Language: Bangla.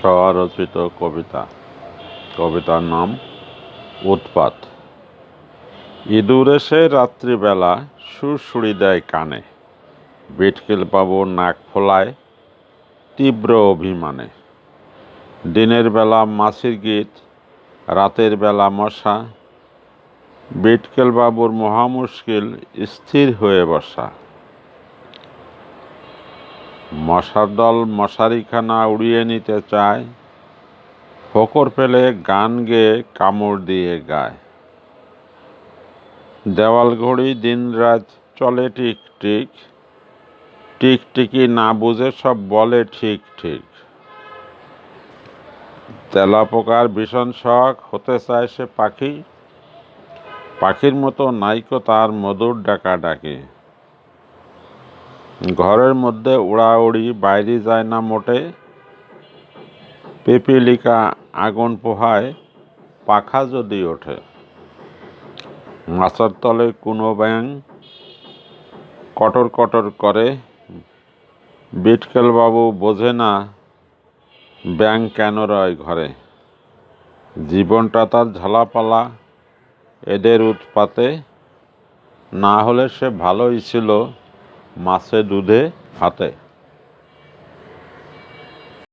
স্বরচিত কবিতা। কবিতার নাম উৎপাত। ইঁদুর এসে রাত্রিবেলা সুরসুড়ি দেয় কানে। বিটকেল পাবো নাক ফোলায় তীব্র অভিমানে। দিনের বেলা মাছির গীত, রাতের বেলা মশা। বিটকেল বাবুর মহা মুশকিল স্থির হয়ে বসা। মশার দল মশারিখানা উড়িয়ে নিতে চায়, ফোকর পেলে গান গেয়ে কামড় দিয়ে গায়। দেওয়াল ঘড়ি দিনরাত চলে টিক টিক টিকটিকি না বুঝে সব বলে ঠিক ঠিক। তেলা পোকার ভীষণ শখ, হতে চায় সে পাখি, পাখির মতো নাইকো তার মধুর ডাকা ডাকে ঘরের মধ্যে উড়াউড়ি, বাইরে যায় না মোটে। পিপিলিকা আগুন পোহায়, পাখা যদি ওঠে। মাছের তলে কোনো ব্যাং কটর কটর করে। বিটকেলবাবু বোঝে না ব্যাং কেন রয় ঘরে। জীবনটা তার ঝালাপালা এদের উৎপাতে। না হলে সে ভালোই ছিল। মাছে দুধে হাতে